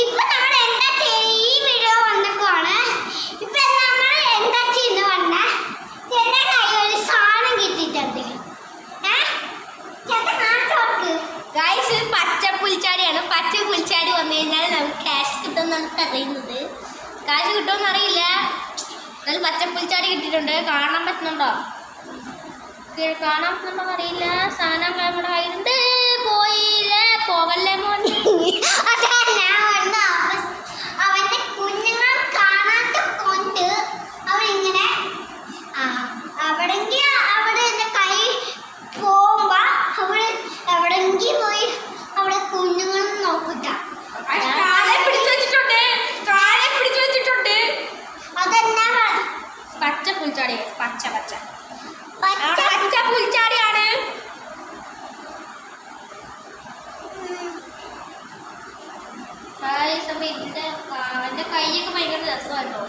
ഇപ്പൊ നമ്മൾ എന്താ ഈ വീഡിയോ നമ്മൾ എന്താ ഒരു സാധനം പച്ച പച്ച കഴിഞ്ഞാൽ നമുക്ക് കാശ് കിട്ടുമെന്ന് അറിയില്ല. എന്നാലും പച്ച കിട്ടിയിട്ടുണ്ട്. കാണാൻ പറ്റുന്നുണ്ടോ? കാണാൻ പറ്റുന്നുണ്ടോ അറിയില്ല. സാധനം നമ്മുടെ കയ്യിലുണ്ട് പോയില്ലേ പോകല്ലേ മോൻ? പച്ച ഞാൻ വന്ന അവസ്ഥ. അവന്റെ കുഞ്ഞുങ്ങൾ കാണാത്ത കൊണ്ട് അവരിങ്ങനെ ആ, അവിടെങ്കി അവിടെ എന്റെ കൈ പോകുമ്പോ അവിടെ എവിടെങ്കി പോയി അവിടെ കുഞ്ഞുങ്ങൾ നോക്കിട്ട. കാലെ പിടിച്ചു വെച്ചിട്ടുണ്ട് കാലെ പിടിച്ചു വെച്ചിട്ടുണ്ട് അതെന്നാ പറ- പച്ച പുൽച്ചാടി പച്ച പച്ച പച്ച പച്ച പുൽച്ചാടിയാണ് ഉം, അപ്പോൾ എന്റെ കൈയൊക്കെ ഭയങ്കര രസമാട്ടോ.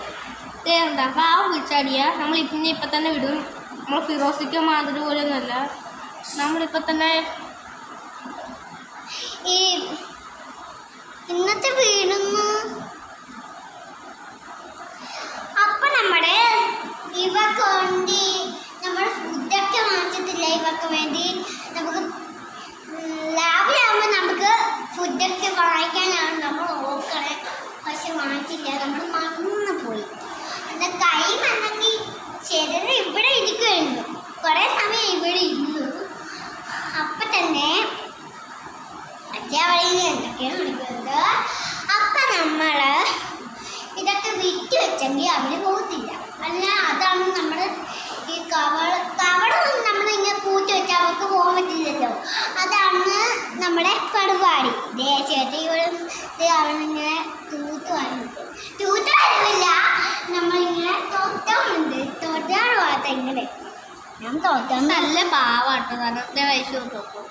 ഇതേണ്ട ആ വിളിച്ചാടിയ. നമ്മൾ പിന്നെ ഇപ്പം തന്നെ വിടും. നമ്മൾ ഫിറോസിക്കോ മാതിരി പോലെയൊന്നുമല്ല നമ്മളിപ്പോൾ തന്നെ ഈ ഇന്നത്തെ വീണുന്നു അപ്പം നമ്മുടെ ഇവക്ക് വേണ്ടി നമ്മൾ ഫുഡൊക്കെ വാങ്ങിച്ചിട്ടില്ല. ഇവക്ക് വേണ്ടി നമുക്ക് രാവിലെ നമുക്ക് ഫുഡൊക്കെ വാങ്ങിക്കാൻ വാങ്ങിച്ചില്ല നമ്മൾ മറന്നു പോയി. അത് കൈ മറന്നെങ്കിൽ ചെറുത് ഇവിടെ ഇരിക്കുമായിരുന്നു കുറേ സമയം ഇവിടെ ഇരുന്നു. അപ്പൊ തന്നെ അച്ഛാവളിയിൽ എന്തൊക്കെയാണ് വിളിക്കുന്നത്? അപ്പൊ നമ്മൾ ഇതൊക്കെ വിറ്റ് വെച്ചെങ്കിൽ അവർ പോകത്തില്ല. അല്ല അതാണ് നമ്മുടെ ഈ കവള കവടൊന്നും നമ്മൾ ഇങ്ങനെ പൂത്തി വെച്ചാൽ അവർക്ക് പോകാൻ പറ്റില്ലല്ലോ. അതാണ് നമ്മുടെ പരിപാടി ദേ ചേട്ടി ഇവിടെ അവളിങ്ങനെ തൂത്ത് വരുന്നത് തൂത്ത് വരുന്നില്ല നമ്മളിങ്ങനെ തോറ്റമുണ്ട് തോറ്റാണ് ഭാഗത്ത് ഇങ്ങനെ ഞാൻ തോറ്റാൻ നല്ല പാവാട്ടോ. നല്ല എന്റെ വയസ്സ് നോക്കും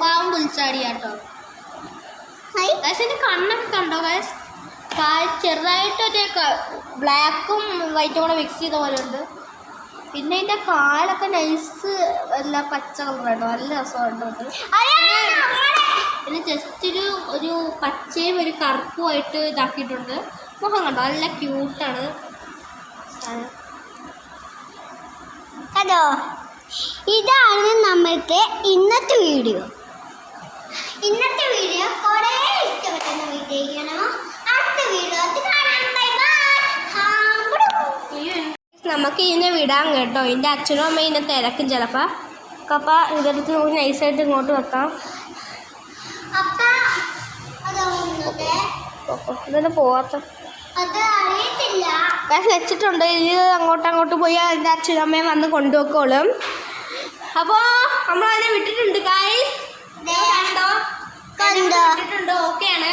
പാവം പുൽച്ചാടിയാട്ടോ. എന്റെ കണ്ണൊക്കെ കണ്ടോ ഗൈസ് ചെറുതായിട്ടൊരു ബ്ലാക്കും വൈറ്റും കൂടെ മിക്സ് ചെയ്ത പോലെ ഉണ്ട്. പിന്നെ അതിന്റെ കാലൊക്കെ നൈസ് എല്ലാ പച്ച കളറാണ് നല്ല രസമുണ്ട് പിന്നെ ജസ്റ്റ് ഒരു ഒരു പച്ചയും ഒരു കറുപ്പുമായിട്ട് ഇതാക്കിയിട്ടുണ്ട്. മുഖം കണ്ടോ? നല്ല ക്യൂട്ടാണ് അതോ ഇതാണ് നമ്മൾക്ക് ഇന്നത്തെ വീഡിയോ. ഇന്നത്തെ വീഡിയോ കുറേ ഇഷ്ടപ്പെട്ടെന്ന് വിചാരിക്കണം അടുത്ത വീഡിയോ കാണാൻ ബൈ ബൈ. നമുക്ക് ഇതിനെ വിടാൻ കേട്ടോ. എന്റെ അച്ഛനും അമ്മയും ഇതിനെ തിരക്കും ചിലപ്പോൾ അപ്പം ഇതെടുത്ത് നമുക്ക് നൈസായിട്ട് ഇങ്ങോട്ട് വെക്കാം. ഇതിന് പോവാത്ത. വെച്ചിട്ടുണ്ട്. ഇത് അങ്ങോട്ട് അങ്ങോട്ട് പോയി അതിന്റെ അച്ഛനും അമ്മയും വന്ന് കൊണ്ടുപോക്കോളും അപ്പോൾ നമ്മളതിനെ വിട്ടിട്ടുണ്ട് കായ് കണ്ടോ? കണ്ടോ? വിട്ടിട്ടുണ്ട്. ഓക്കെയാണ്